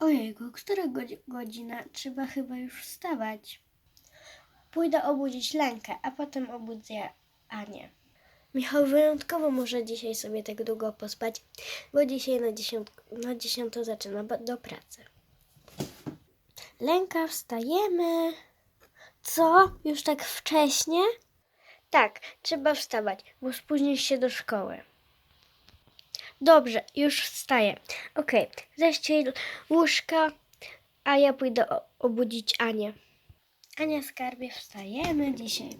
Ojejku, która godzi- godzina? Trzeba chyba już wstawać. Pójdę obudzić Lenkę, a potem obudzę Anię. Michał wyjątkowo może dzisiaj sobie tak długo pospać, bo dzisiaj na, dziesiąt, na dziesiątą zaczyna do pracy. Lenka, wstajemy. Co? Już tak wcześnie? Tak, trzeba wstawać, bo spóźnisz się do szkoły. Dobrze, już wstaję. Okej, ześciel łóżka, a ja pójdę obudzić Anię. Ania, skarbie, wstajemy dzisiaj.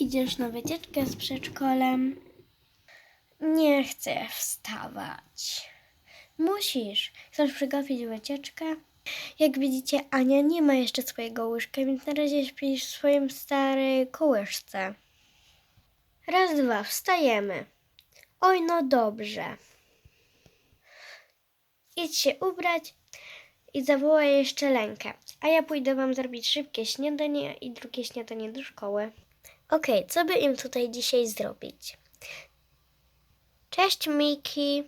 Idziesz na wycieczkę z przedszkolem? Nie chcę wstawać. Musisz. Chcesz przygotować wycieczkę? Jak widzicie, Ania nie ma jeszcze swojego łóżka, więc na razie śpisz w swoim starej kołyszce. Raz, dwa, wstajemy. Oj, no dobrze. Idź się ubrać i zawołaj jeszcze Lenkę. A ja pójdę wam zrobić szybkie śniadanie i drugie śniadanie do szkoły. Okej, co by im tutaj dzisiaj zrobić? Cześć, Miki.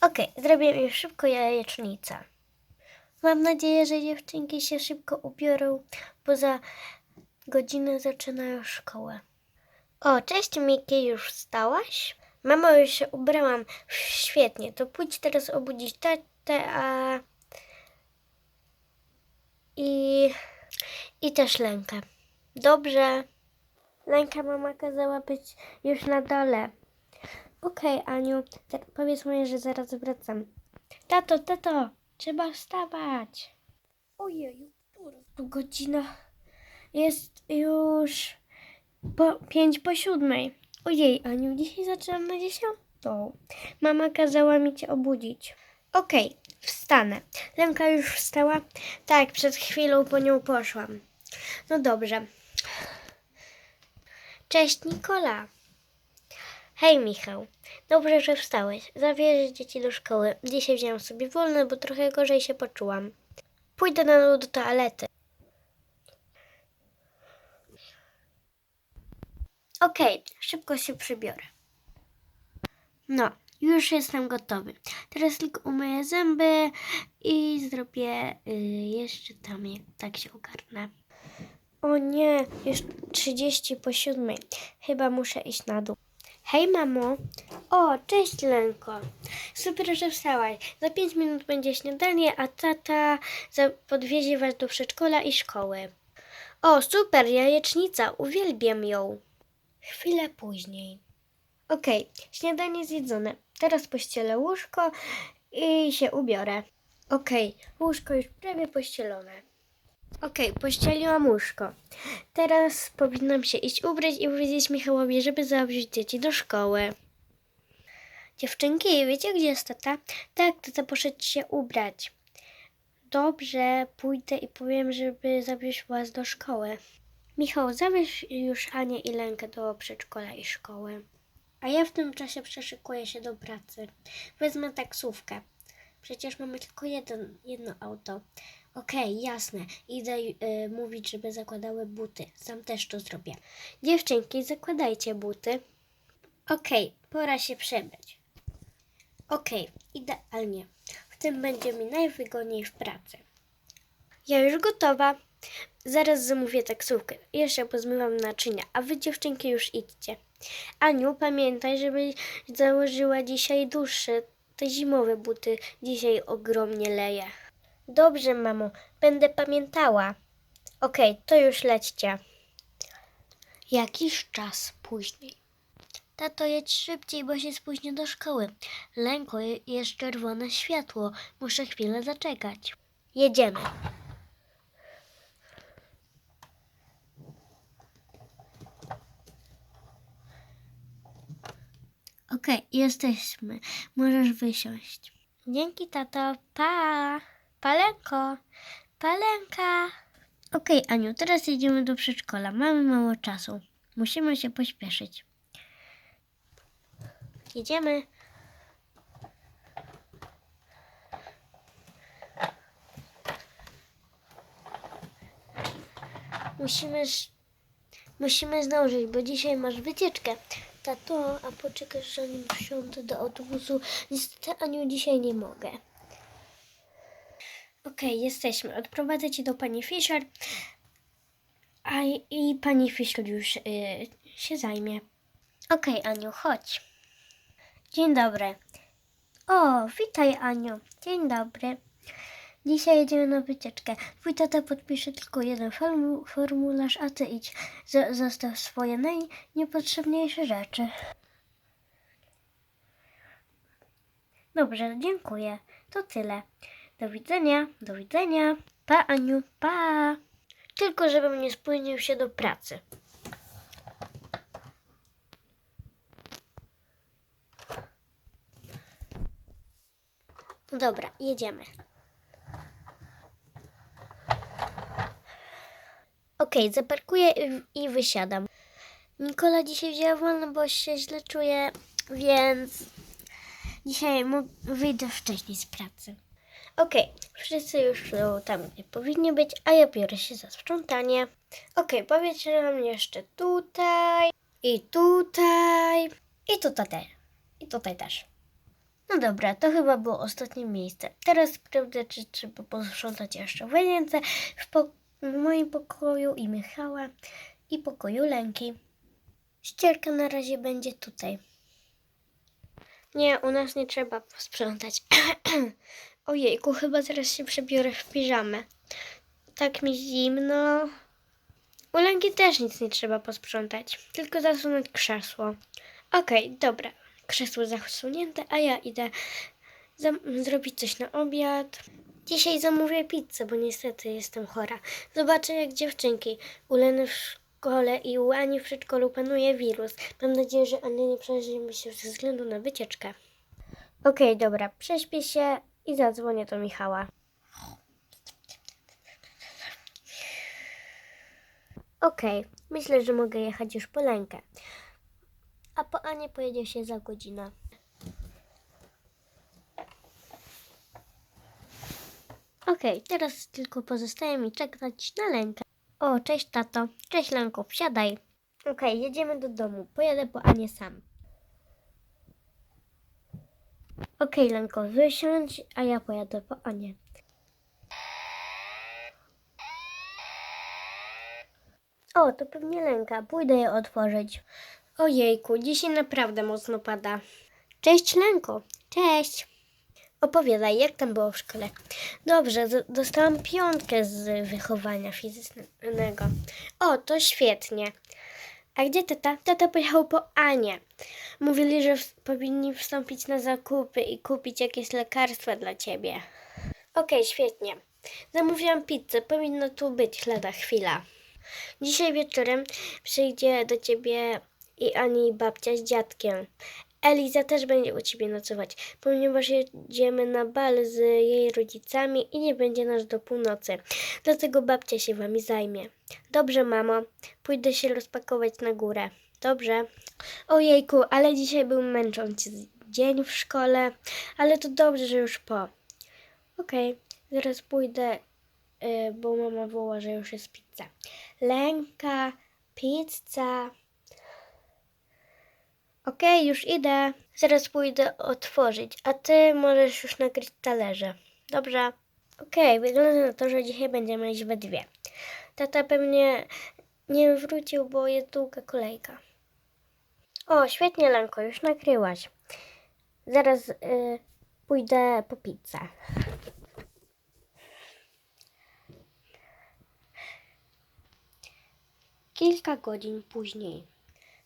Okej, zrobię im szybko jajecznicę. Mam nadzieję, że dziewczynki się szybko ubiorą, bo za godzinę zaczynają szkołę. O, cześć Miki, już wstałaś? Mamo, już się ubrałam. Świetnie, to pójdź teraz obudzić tatę, a... I... I też Lenkę. Dobrze. Lenka mama kazała być już na dole. Okej, Aniu, tak powiedz mi, że zaraz wracam. Tato, tato, trzeba wstawać. Ojej, która to godzina? Jest już po pięć po siódmej. Ojej, Aniu, dzisiaj zaczynam na dziesiątą. Mama kazała mi cię obudzić. Okej, wstanę. Lenka już wstała? Tak, przed chwilą po nią poszłam. No dobrze. Cześć, Nikola. Hej, Michał. Dobrze, że wstałeś. Zabierzesz dzieci do szkoły. Dzisiaj wziąłem sobie wolne, bo trochę gorzej się poczułam. Pójdę na dół do toalety. Okej, szybko się przybiorę. No, już jestem gotowy. Teraz tylko umyję zęby i zrobię y, jeszcze tam, jak tak się ogarnę. O nie, już 30 po siódmej. Chyba muszę iść na dół. Hej, mamo. O, cześć, Lenko. Super, że wstałaś. Za 5 minut będzie śniadanie, a tata podwiezie was do przedszkola i szkoły. O, super, jajecznica. Uwielbiam ją. Chwilę później. Okej, śniadanie zjedzone. Teraz pościelę łóżko i się ubiorę. Okej, łóżko już prawie pościelone. Okej, pościeliłam łóżko. Teraz powinnam się iść ubrać i powiedzieć Michałowi, żeby zabrać dzieci do szkoły. Dziewczynki, wiecie gdzie jest tata? Tak, tata poszedł się ubrać. Dobrze, pójdę i powiem, żeby zabrać was do szkoły. Michał, zabierz już Anię i Lenkę do przedszkola i szkoły. A ja w tym czasie przeszykuję się do pracy. Wezmę taksówkę. Przecież mamy tylko jeden, jedno auto. Okej, jasne. Idę y, mówić, żeby zakładały buty. Sam też to zrobię. Dziewczynki, zakładajcie buty. Okej, pora się przebrać. Okej, idealnie. W tym będzie mi najwygodniej w pracy. Ja już gotowa. Zaraz zamówię taksówkę. Jeszcze pozmywam naczynia, a wy dziewczynki już idźcie. Aniu, pamiętaj, żebyś założyła dzisiaj dłuższe, te zimowe buty. Dzisiaj ogromnie leje. Dobrze, mamo, będę pamiętała. Okej, to już lećcie. Jakiś czas później. Tato, jedź szybciej, bo się spóźnię do szkoły. Lęko, je- jest czerwone światło. Muszę chwilę zaczekać. Jedziemy. Okej, jesteśmy. Możesz wysiąść. Dzięki, tato. Pa! Palenko! Palenka! Okej, Aniu, teraz jedziemy do przedszkola. Mamy mało czasu. Musimy się pośpieszyć. Jedziemy. Musimy, musimy zdążyć, bo dzisiaj masz wycieczkę. Tato, a poczekasz, zanim wsiądę do autobusu. Niestety, Aniu, dzisiaj nie mogę. Okej, jesteśmy. Odprowadzę cię do pani Fischer. A i, i pani Fischer już y, się zajmie. Okej, Aniu, chodź. Dzień dobry. O, witaj Aniu. Dzień dobry. Dzisiaj jedziemy na wycieczkę. Twój tata podpisze tylko jeden formu- formularz, a ty idź. Z- zostaw swoje najniepotrzebniejsze rzeczy. Dobrze, dziękuję. To tyle. Do widzenia, do widzenia. Pa, Aniu, pa. Tylko żebym nie spóźnił się do pracy. Dobra, jedziemy. Okej, zaparkuję i, wysiadam. Nikola dzisiaj wzięła wolno, bo się źle czuje, więc dzisiaj wyjdę wcześniej z pracy. Okej, wszyscy już są tam, gdzie powinni być, a ja biorę się za sprzątanie. Okej, powiedzmy jeszcze tutaj, i tutaj, i tutaj też. I tutaj też. No dobra, to chyba było ostatnie miejsce. Teraz sprawdzę, czy trzeba posprzątać jeszcze w w, po- w moim pokoju i Michała, i pokoju Lenki. Ścierka na razie będzie tutaj. Nie, u nas nie trzeba posprzątać. Ojejku, chyba zaraz się przebiorę w piżamę. Tak mi zimno. U Lenki też nic nie trzeba posprzątać, tylko zasunąć krzesło. Okej, dobra. Krzesło zasunięte, a ja idę zrobić coś na obiad. Dzisiaj zamówię pizzę, bo niestety jestem chora. Zobaczę jak dziewczynki. U Leny w szkole i u Ani w przedszkolu panuje wirus. Mam nadzieję, że Ania nie przeżyje się ze względu na wycieczkę. Okej, dobra, prześpię się i zadzwonię do Michała. Okej, myślę, że mogę jechać już po Lenkę. A po Anię pojedzie się za godzinę. Okej, teraz tylko pozostaje mi czekać na Lenkę. O, cześć tato. Cześć Lenko, wsiadaj. Okej, jedziemy do domu. Pojadę po Anię sam. Okej, Lenko, wysiądź, a ja pojadę po Anię. O, to pewnie Lenka. Pójdę je otworzyć. Ojejku, dzisiaj naprawdę mocno pada. Cześć Lenko. Cześć. Opowiadaj, jak tam było w szkole? Dobrze, dostałam piątkę z wychowania fizycznego. O, to świetnie. A gdzie tata? Tata pojechał po Anię. Mówili, że powinni wstąpić na zakupy i kupić jakieś lekarstwa dla ciebie. Okej, świetnie. Zamówiłam pizzę, powinno tu być lada chwila. Dzisiaj wieczorem przyjdzie do ciebie i Ani babcia z dziadkiem. Eliza też będzie u ciebie nocować, ponieważ jedziemy na bal z jej rodzicami i nie będzie nas do północy. Dlatego babcia się wami zajmie. Dobrze, mamo. Pójdę się rozpakować na górę. Dobrze. Ojejku, ale dzisiaj był męczący dzień w szkole, ale to dobrze, że już po. Okej, zaraz pójdę, y, bo mama woła, że już jest pizza. Lęka, pizza. Okej, już idę. Zaraz pójdę otworzyć, a ty możesz już nakryć talerze. Dobrze. Okej, wygląda na to, że dzisiaj będziemy iść we dwie. Tata pewnie nie wrócił, bo jest długa kolejka. O, świetnie, Lanko, już nakryłaś. Zaraz y, pójdę po pizzę. Kilka godzin później.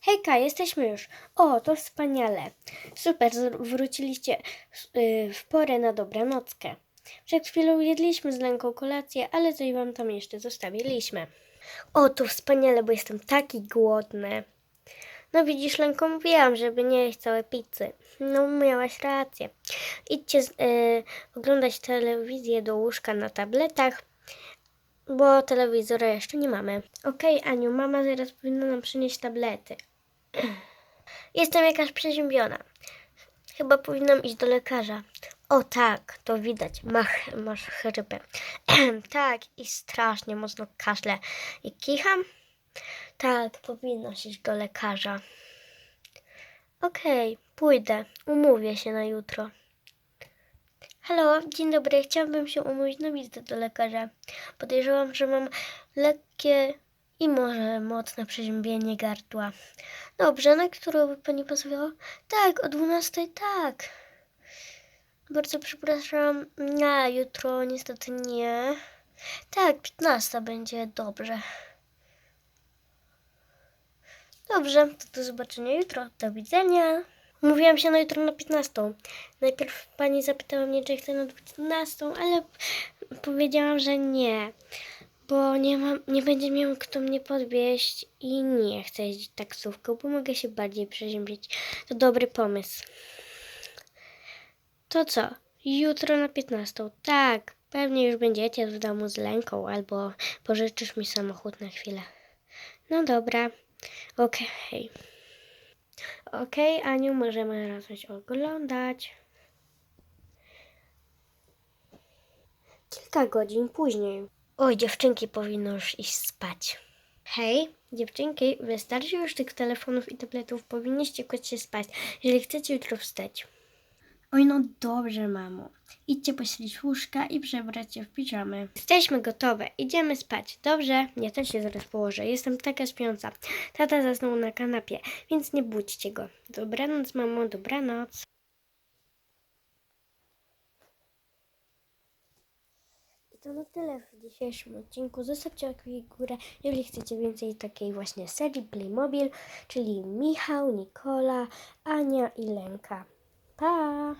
Hejka, jesteśmy już. O, to wspaniale. Super, wróciliście y, w porę na dobranockę. Przed chwilą jedliśmy z Lenką kolację, ale coś wam tam jeszcze zostawiliśmy. O, to wspaniale, bo jestem taki głodny. No widzisz, Lenko, mówiłam, żeby nie jeść całej pizzy. No, miałaś rację. Idźcie z- y, oglądać telewizję do łóżka na tabletach, bo telewizora jeszcze nie mamy. Okej, Aniu, mama zaraz powinna nam przynieść tablety. Jestem jakaś przeziębiona. Chyba powinnam iść do lekarza. O tak, to widać. Mach, masz chrypę. tak, i strasznie mocno kaszlę. I kicham? Tak, powinnaś iść do lekarza. Okej, pójdę. Umówię się na jutro. Halo, dzień dobry. Chciałabym się umówić na wizytę do lekarza. Podejrzewam, że mam lekkie i może mocne przeziębienie gardła. Dobrze, na którą by pani pasowała? Tak, o 12, tak. Bardzo przepraszam. Na jutro niestety nie. Tak, 15 będzie dobrze. Dobrze, to do zobaczenia jutro. Do widzenia. Mówiłam się na jutro na 15. Najpierw pani zapytała mnie, czy chcę na 12, ale powiedziałam, że nie. Bo nie, mam, nie będzie miał kto mnie podwieźć i nie chcę jeździć taksówką, bo mogę się bardziej przeziębić. To dobry pomysł. To co? Jutro na 15. Tak, pewnie już będziecie w domu z lęką albo pożyczysz mi samochód na chwilę. No dobra. Okej. Okej, Aniu, możemy razem się oglądać. Kilka godzin później. Oj, dziewczynki powinno już iść spać. Hej, dziewczynki, wystarczy już tych telefonów i tabletów. Powinniście kłaść się spać, jeżeli chcecie jutro wstać. Oj, no dobrze, mamo. Idźcie posilić łóżka i przebrać się w piżamy. Jesteśmy gotowe. Idziemy spać. Dobrze? Ja też się zaraz położę. Jestem taka śpiąca. Tata zasnął na kanapie, więc nie budźcie go. Dobranoc, mamo. Dobranoc. To na tyle w dzisiejszym odcinku. Zostawcie łapkę w górę, jeżeli chcecie więcej takiej właśnie serii Playmobil, czyli Michał, Nikola, Ania i Lenka. Pa!